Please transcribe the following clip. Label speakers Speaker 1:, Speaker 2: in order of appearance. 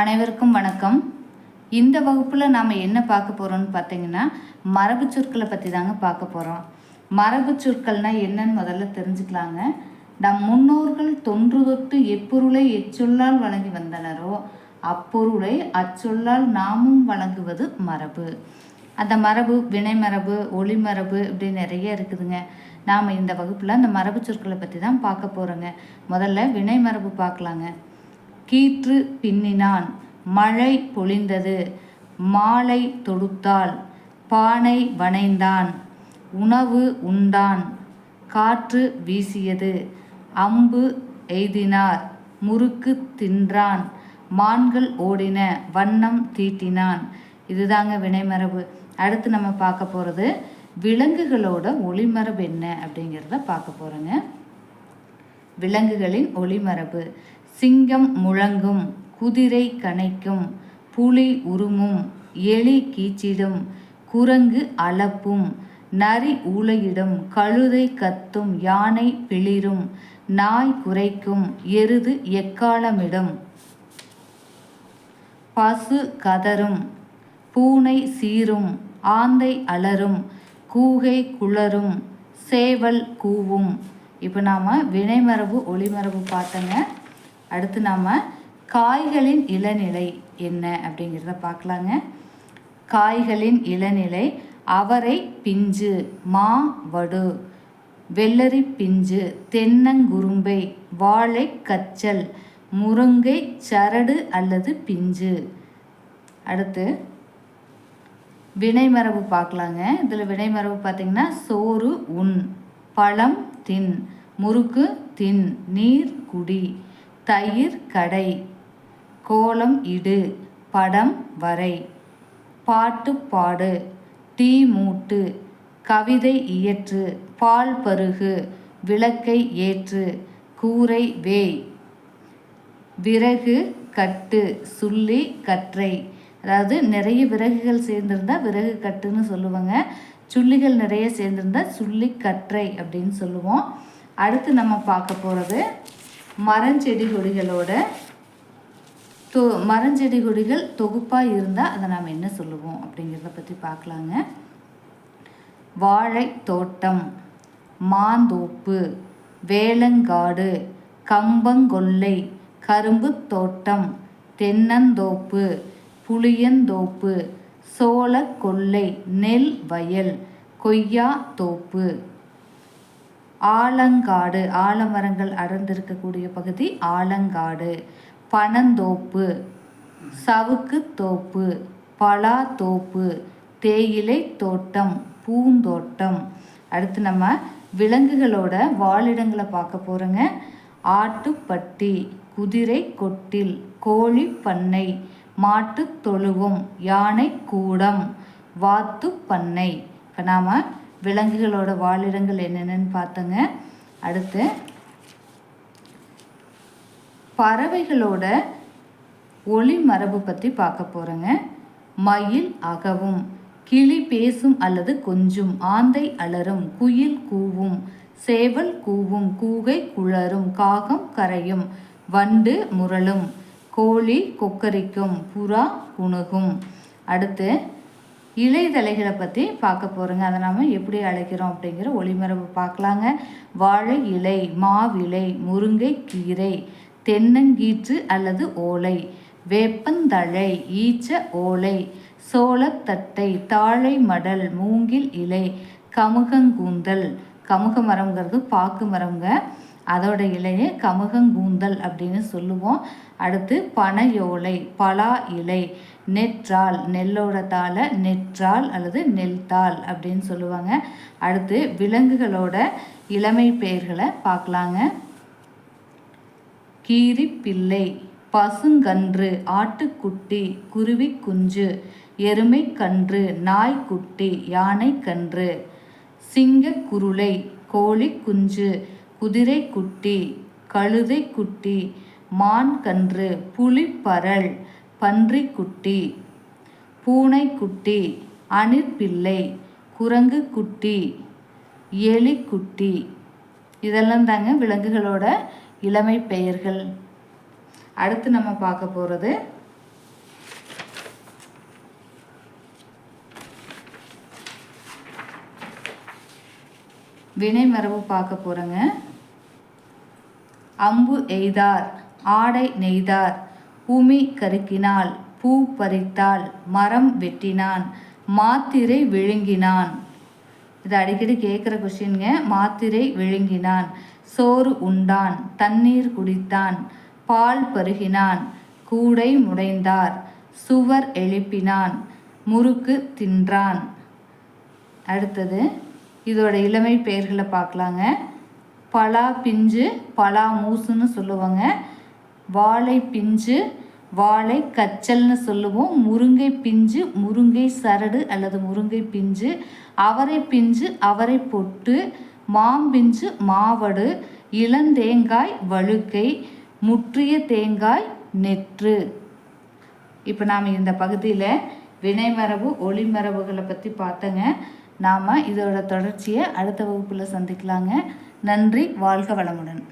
Speaker 1: அனைவருக்கும் வணக்கம். இந்த வகுப்பில் நாம் என்ன பார்க்க போகிறோம்னு பார்த்தீங்கன்னா மரபு சொற்களை பற்றி தாங்க பார்க்க போகிறோம் மரபு சொற்கள்னால் என்னன்னு முதல்ல தெரிஞ்சுக்கலாங்க. நம் முன்னோர்கள் தொன்று தொட்டு எப்பொருளை எச்சொல்லால் வழங்கி வந்தனரோ அப்பொருளை அச்சொல்லால் நாமும் வழங்குவது மரபு. அந்த மரபு வினை மரபு ஒளி மரபு இப்படி நிறைய இருக்குதுங்க. நாம் இந்த வகுப்பில் அந்த மரபு சொற்களை பற்றி தான் பார்க்க போகிறோங்க முதல்ல வினை மரபு பார்க்கலாங்க. கீற்று பின்னினான். மழை பொழிந்தது. மாலை தொடுத்தாள். பானை வனைந்தான் உணவு உண்டான். காற்று வீசியது. அம்பு எய்தினார். முறுக்கு தின்றான். மான்கள் ஓடின. வண்ணம் தீட்டினான். இதுதாங்க வினைமரபு. அடுத்து நம்ம பார்க்க போகிறது விலங்குகளோட ஒளிமரபு என்ன அப்படிங்கிறத பார்க்க போகிறோங்க விலங்குகளின் ஒளிமரபு. சிங்கம் முழங்கும் குதிரை கனைக்கும் புலி உருமும் எலி கீச்சிடும் குரங்கு அளப்பும் நரி ஊளையிடும் கழுதை கத்தும் யானை பிளிரும் நாய் குறைக்கும் எருது எக்காலமிடும். பசு கதரும் பூனை சீரும் ஆந்தை அலரும் கூகை குளரும் சேவல் கூவும். இப்போ நாம் வினைமரபு ஒளிமரபு பார்த்தோங்க அடுத்து நாம் காய்களின் இளநிலை என்ன அப்படிங்கிறத பார்க்கலாங்க. காய்களின் இளநிலை அவரை பிஞ்சு மா வடு வெள்ளரி பிஞ்சு தென்னங்குரும்பை வாழை கச்சல் முருங்கை சரடு அல்லது பிஞ்சு. அடுத்து வினைமரபு பார்க்கலாங்க. இதில் வினைமரபு பார்த்திங்கன்னா சோறு உண் பழம் தின் முறுக்கு தின் நீர் குடி. தயிர் கடை. கோலம் இடு. படம் வரை. பாட்டு பாடு. டீ மூட்டு. கவிதை இயற்று. பால் பருகு. விளக்கை ஏற்று. கூரை வேய் விறகு கட்டு. சுள்ளி கற்றை. அதாவது நிறைய விறகுகள் சேர்ந்திருந்தா விறகு கட்டுன்னு சொல்லுவாங்க. சுள்ளிகள் நிறைய சேர்ந்திருந்தா சுள்ளி கற்றை அப்படின்னு சொல்லுவோம். அடுத்து நம்ம பார்க்க போகிறது மரஞ்செடி கொடிகளோட தொ மரஞ்செடி கொடிகள் தொகுப்பாக இருந்தால் அதை நாம் என்ன சொல்லுவோம் அப்படிங்கிறத பற்றி பார்க்கலாங்க. வாழை தோட்டம் மாந்தோப்பு வேளங்காடு கம்பங்கொல்லை கரும்பு தோட்டம் தென்னந்தோப்பு புளியந்தோப்பு சோள நெல் வயல் கொய்யா தோப்பு ஆலங்காடு ஆலமரங்கள் அடர்ந்திருக்கக்கூடிய பகுதி ஆலங்காடு. பனந்தோப்பு சவுக்கு தோப்பு பலாத்தோப்பு தேயிலை தோட்டம் பூந்தோட்டம். அடுத்து நம்ம விலங்குகளோட வாழிடங்களை பார்க்க போகிறோங்க ஆட்டுப்பட்டி குதிரை கொட்டில் கோழி பண்ணை மாட்டு தொழுவம் யானை கூடம் வாத்து பண்ணை. இப்போ நாம் விலங்குகளோட வாழிடங்கள் என்னென்னு பார்த்தோங்க. அடுத்து பறவைகளோட ஒளி மரபு பற்றி பார்க்க போகிறோங்க மயில் அகவும் கிளி பேசும் அல்லது கொஞ்சும் ஆந்தை அலரும் குயில் கூவும் சேவல் கூவும் கூகை குளரும் காகம் கரையும் வண்டு முரளும் கோழி கொக்கரிக்கும் புறா குணுகும். அடுத்து இலைதலைகளை பற்றி பார்க்க போகிறோங்க அதை நாம் எப்படி அழைக்கிறோம் அப்படிங்கிற ஒளிமரபு பார்க்கலாங்க. வாழை இலை மாவிலை முருங்கை கீரை தென்னங்கீற்று அல்லது ஓலை வேப்பந்தழை ஈச்ச ஓலை சோளத்தட்டை தாழை மடல் மூங்கில் இலை கமுகங்கூந்தல் கமுக மரங்கிறது பாக்கு மரங்க அதோட இலையை கமுகங்கூந்தல் அப்படின்னு சொல்லுவோம். அடுத்து பனையோலை பலா இலை நெற்றால் நெல்லோட தாளை நெற்றால் அல்லது நெல் தாள் அப்படின்னு சொல்லுவாங்க. அடுத்து விலங்குகளோட இளமை பெயர்களை பார்க்கலாங்க. கீரி பிள்ளை பசுங்கன்று ஆட்டுக்குட்டி குருவி குஞ்சு எருமை கன்று நாய்க்குட்டி யானை கன்று சிங்க குருளை கோழி குஞ்சு குதிரைக்குட்டி கழுதைக்குட்டி மான்கன்று புலிப்பரல் பன்றிக்குட்டி பூனைக்குட்டி அணிற்பிள்ளை குரங்குக்குட்டி எலிக்குட்டி இதெல்லாம் தாங்க விலங்குகளோட இளமை பெயர்கள். அடுத்து நம்ம பார்க்க போகிறது வினை மரபு பார்க்க போகிறோங்க அம்பு எய்தார் ஆடை நெய்தார் உமி கருக்கினாள் பூ பறித்தாள் மரம் வெட்டினான் மாத்திரை விழுங்கினான். இது அடிக்கடி கேட்குற கொஷின்ங்க மாத்திரை விழுங்கினான் சோறு உண்டான் தண்ணீர் குடித்தான் பால் பருகினான் கூடை முடைந்தார் சுவர் எழுப்பினான் முறுக்கு தின்றான். அடுத்தது இதோட இளமை பெயர்களை பார்க்கலாங்க. பலா பிஞ்சு பலா மூசுன்னு சொல்லுவாங்க. வாழை பிஞ்சு வாழை கச்சல்னு சொல்லுவோம். முருங்கை பிஞ்சு முருங்கை சரடு அல்லது முருங்கை பிஞ்சு. அவரை பிஞ்சு அவரை பொட்டு. மாம்பிஞ்சு மாவடு. இளந்தேங்காய் வழுக்கை. முற்றிய தேங்காய் நெற்று. இப்போ நாம் இந்த பகுதியில் வினைமரபு ஒளிமரபுகளை பற்றி பார்த்தங்க. நாம் இதோட தொடர்ச்சியை அடுத்த வகுப்பில் சந்திக்கலாங்க. நன்றி வாழ்க வளமுடன்.